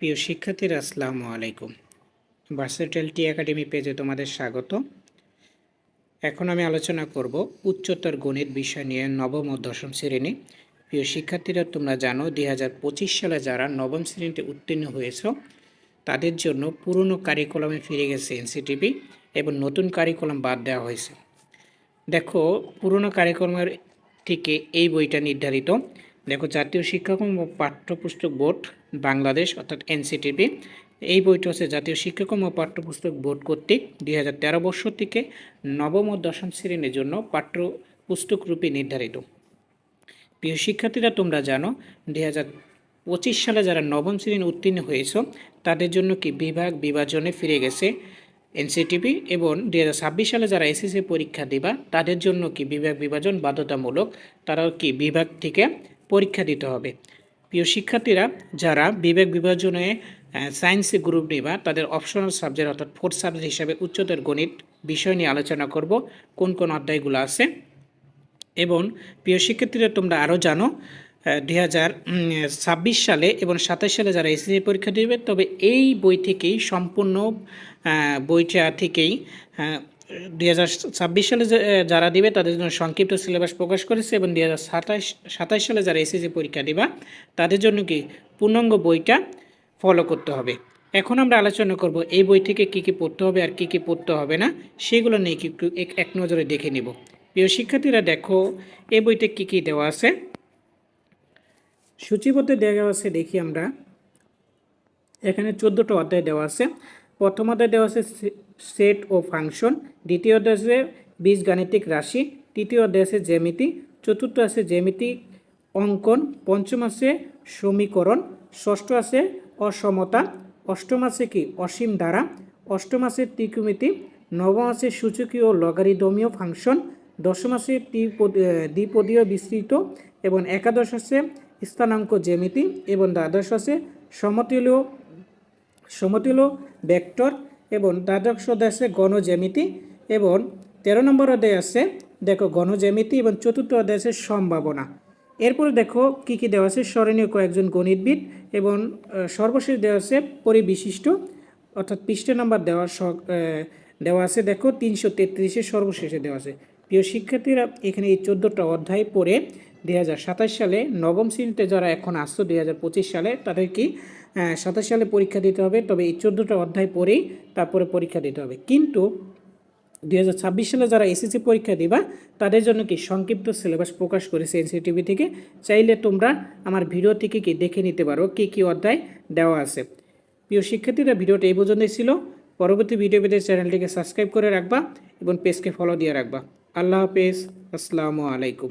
প্রিয় শিক্ষার্থীরা, আসসালামু আলাইকুম। ভার্সেটাল টি একাডেমি পেজে তোমাদের স্বাগত। এখন আমি আলোচনা করব উচ্চতর গণিত বিষয় নিয়ে নবম ও দশম শ্রেণি। প্রিয় শিক্ষার্থীরা, তোমরা জানো দুই হাজার পঁচিশ সালে যারা নবম শ্রেণীতে উত্তীর্ণ হয়েছ, তাদের জন্য পুরনো কারিকুলামে ফিরে গেছে এনসিটিভি এবং নতুন কারিকুলাম বাদ দেওয়া হয়েছে। দেখো, পুরনো কারিকুলামের থেকে এই বইটা নির্ধারিত। দেখো, জাতীয় শিক্ষাক্রম ও পাঠ্যপুস্তক বোর্ড বাংলাদেশ, অর্থাৎ এনসিটিভি এই বইটা হচ্ছে জাতীয় শিক্ষাক্রম ও পাঠ্যপুস্তক বোর্ড কর্তৃক দুই হাজার তেরো বর্ষ থেকে নবম ও দশম শ্রেণির জন্য পাঠ্যপুস্তক রূপে নির্ধারিত। প্রিয় শিক্ষার্থীরা, তোমরা জানো, দুই পঁচিশ সালে যারা নবম শ্রেণি উত্তীর্ণ হয়েছ, তাদের জন্য কি বিভাগ বিভাজনে ফিরে গেছে এনসিটিভি এবং দুই হাজার ছাব্বিশ সালে যারা এসএসসি পরীক্ষা দিবা, তাদের জন্য কি বিভাগ বিভাজন বাধ্যতামূলক? তারাও কি বিভাগ থেকে পরীক্ষা দিতে হবে। প্রিয় শিক্ষার্থীরা, যারা বিবেক বিভাজনে সায়েন্সে গ্রুপ নিবা, তাদের অপশনাল সাবজেক্ট অর্থাৎ ফোর্থ সাবজেক্ট হিসাবে উচ্চতর গণিত বিষয় নিয়ে আলোচনা করব, কোন কোন অধ্যায়গুলো আছে। এবং প্রিয় শিক্ষার্থীরা, তোমরা আরও জানো দুই ছাব্বিশ সালে এবং সাতাশ সালে যারা এসএসসি পরীক্ষা দেবে, তবে এই বই থেকেই, সম্পূর্ণ বইটা থেকেই দুই হাজার ছাব্বিশ সালে যারা দিবে, তাদের জন্য সংক্ষিপ্ত সিলেবাস প্রকাশ করেছে এবং দুই হাজার সালে যারা এসএসসি পরীক্ষা দিবা, তাদের জন্য কি পূর্ণাঙ্গ বইটা ফলো করতে হবে। এখন আমরা আলোচনা করব এই বই থেকে কি কি পড়তে হবে আর কি কি পড়তে হবে না, সেগুলো নিয়ে কি একটু এক নজরে দেখে নিব। প্রিয় শিক্ষার্থীরা, দেখো এই বইতে কি কি দেওয়া আছে। সূচিবদ্ধ দেওয়া আছে, দেখি আমরা। এখানে চোদ্দোটা অধ্যায় দেওয়া আছে। প্রথম অধ্যায় দেওয়া আছে সেট ও ফাংশন। দ্বিতীয় আছে বীজগাণিতিক রাশি। তৃতীয় আছে জ্যামিতি। চতুর্থ আছে জ্যামিতিক অঙ্কন। পঞ্চম আছে সমীকরণ। ষষ্ঠ আছে অসমতা। অষ্টম আছে কি? অসীম দ্বারা অষ্টম আছে ত্রিকোমিতি নবম আছে সূচকীয় লগারিদমীয় ফাংশন। দশম আছে দ্বিপদীয় বিস্তৃত এবং একাদশ আছে স্থানাঙ্ক জ্যামিতি এবং দ্বাদশ আছে সমতুল্য সমতুল্য ভেক্টর এবং দ্বাদশ অধ্যায় আছে গণজ্যামিতি এবং তেরো নম্বর অধ্যায় আছে, দেখো গণজ্যামিতি এবং চতুর্থ অধ্যায় আছে সম্ভাবনা। এরপরে দেখো কি কি দেওয়া আছে, স্মরণীয় কয়েকজন গণিতবিদ এবং সর্বশেষ দেওয়া আছে পরিবিশিষ্ট, অর্থাৎ পৃষ্ঠ নাম্বার দেওয়া দেওয়া আছে, দেখো তিনশো তেত্রিশে সর্বশেষে দেওয়া আছে। প্রিয় শিক্ষার্থীরা, এখানে এই চোদ্দোটা অধ্যায় পড়ে দুই হাজার সাতাশ সালে নবম শ্রেণীতে যারা এখন আসতো দুই সালে, তাদের কি সাতাশ সালে পরীক্ষা দিতে হবে? তবে এই চোদ্দোটা অধ্যায় পড়েই তারপরে পরীক্ষা দিতে হবে। কিন্তু দুই হাজার ছাব্বিশ সালে যারা এসএসসি পরীক্ষা দিবা, তাদের জন্য কি সংক্ষিপ্ত সিলেবাস প্রকাশ করেছে এনসিটিভি থেকে? চাইলে তোমরা আমার ভিডিও থেকে কি দেখে নিতে পারো? কী কী অধ্যায় দেওয়া আছে? প্রিয় শিক্ষার্থীরা, ভিডিওটা এই পর্যন্তই ছিল। পরবর্তী ভিডিও পেতে চ্যানেলটিকে সাবস্ক্রাইব করে রাখবা এবং পেজকে ফলো দিয়ে রাখবা। আল্লাহ হাফেজ। আসসালামু আলাইকুম।